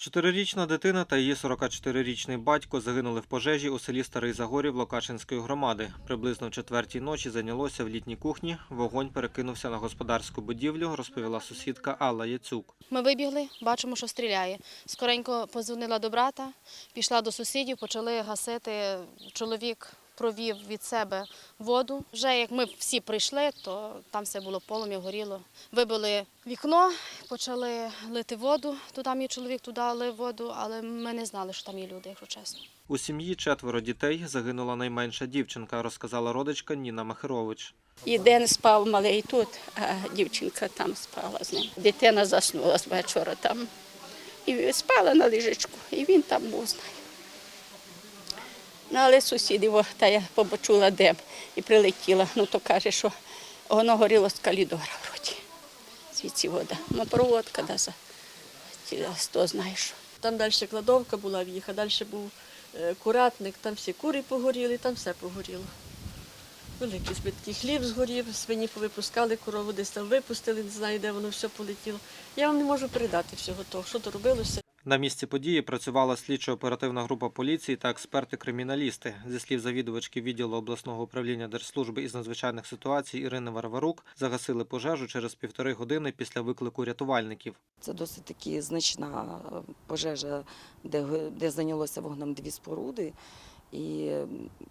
Чотирирічна дитина та її 44-річний батько загинули в пожежі у селі Старий Загорів Локачинської громади. Приблизно в четвертій ночі зайнялося в літній кухні. Вогонь перекинувся на господарську будівлю, розповіла сусідка Алла Яцюк. Ми вибігли, бачимо, що стріляє. Скоренько позвонила до брата, пішла до сусідів, почали гасити. Чоловік провів від себе воду. Вже як ми всі прийшли, то там все було полум'я, горіло. Вибили вікно, почали лити воду. Там є чоловік туди лив воду, але ми не знали, що там є люди, якщо чесно. У сім'ї четверо дітей загинула найменша дівчинка, розказала родичка Ніна Махирович. І день спав малий тут, а дівчинка там спала з ним. Дитина заснула з вечора там. І спала на ліжечку, і він там був з нею. Ну, але сусідів, та я побачила дим і прилетіла. Ну, то каже, що воно горіло з калідора вроді. Звідси вода. Ну, проводка, да, за хто знає що. Там далі кладовка була в їх, а далі був е, куратник, там всі кури погоріли, там все погоріло. Великі збитки. Хліб згорів, свині повипускали, корову десь там випустили, не знаю, де воно все полетіло. Я вам не можу передати всього того, що то робилося. На місці події працювала слідчо-оперативна група поліції та експерти-криміналісти. Зі слів завідувачки відділу обласного управління Держслужби із надзвичайних ситуацій Ірини Варварук, загасили пожежу через півтори години після виклику рятувальників. Це досить таки значна е, пожежа, де, де зайнялося вогнем дві споруди. І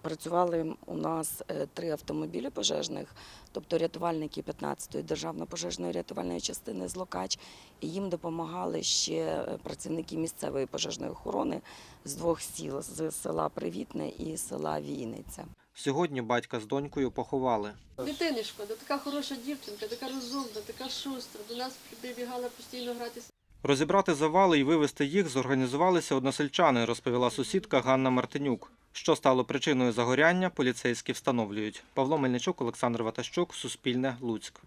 працювали у нас е, три автомобілі пожежних, тобто рятувальники 15-ї державної пожежної рятувальної частини з Локач. І їм допомагали ще е, працівники місцевої пожежної охорони з двох сіл з села Привітне і села Війниця. Сьогодні батька з донькою поховали. Дитини шкода, така хороша дівчинка, така розумна, така шустра. До нас прибігала постійно гратися. Розібрати завали і вивезти їх зорганізувалися односельчани, розповіла сусідка Ганна Мартинюк. Що стало причиною загоряння, поліцейські встановлюють. Павло Мельничук, Олександр Ватащук, Суспільне, Луцьк.